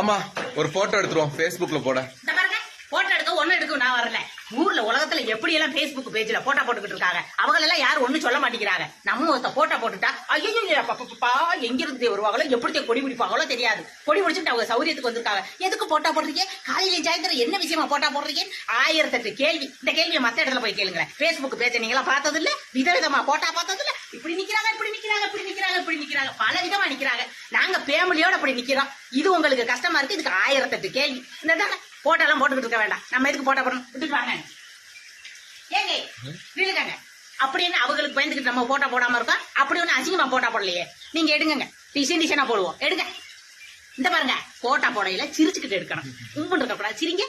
ஆமா ஒரு போட்டோ எடுத்துருவோம். பேஸ்புக்ல போட. போட்டோ எடுக்க ஒண்ணு எடுக்க நான் வரல. ஊர்ல உலகத்துல எப்படி எல்லாம் பேஸ்புக் பேஜ்ல போட்டோ போட்டுக்கிட்டு இருக்காங்க? அவங்க எல்லாம் யாரும் ஒண்ணும் சொல்ல மாட்டேங்கிறாங்க. நம்ம ஒருத்த போட்டோ போட்டுட்டா ஐயோ பாப்பா எங்க இருந்து வருவாங்களோ எப்படி கொடி பிடிப்பாங்களோ தெரியாது. கொடி பிடிச்சிட்டு அவங்க சௌரியத்துக்கு வந்திருக்காங்க. எதுக்கு போட்டோ போடுறீங்க? காலையில சாயந்தரம் என்ன விஷயமா போட்டோ போடுறீங்க? ஆயிரத்தெட்டு கேள்வி. இந்த கேள்வியை மத்த இடத்துல போய் கேளுங்களேன். Facebook பேஜ நீங்களா பார்த்தது இல்ல விதவிதமா போட்டோ பார்த்தது இல்ல இப்படி நிக்கிறாங்க இப்படி நிக்கிறாங்க இப்படி நிக்கிறாங்க இப்படி நிக்கிறாங்க. பல விதமா நிக்கிறாங்க. ஃபேமிலியோட அப்படி நிக்கிறோம். இது உங்களுக்கு கஷ்டமா இருக்கு இதுக்கு ஆயிரத்தெட்டு கேள்வி. இந்த போட்டோ எல்லாம் போட்டுக்கிட்டு இருக்க வேண்டாம். நம்ம எதுக்கு போட்டோ போடணும்? விட்டுட்டு வாங்க. ஏங்க நில்லுங்க அப்படின்னு அவங்களுக்கு பயந்துக்கிட்டு நம்ம போட்டோ போடாம இருக்கோம்? அப்படி ஒண்ணு அசிங்கமா போட்டோ போடலையே. நீங்க எடுங்க டிசைன் டிசைனா போடுவோம். எடுங்க. இந்த பாருங்க போட்டா போடையில சிரிச்சுக்கிட்டு எடுக்கணும். உம்புன்னு இருக்கக்கூடாது. சிரிங்க.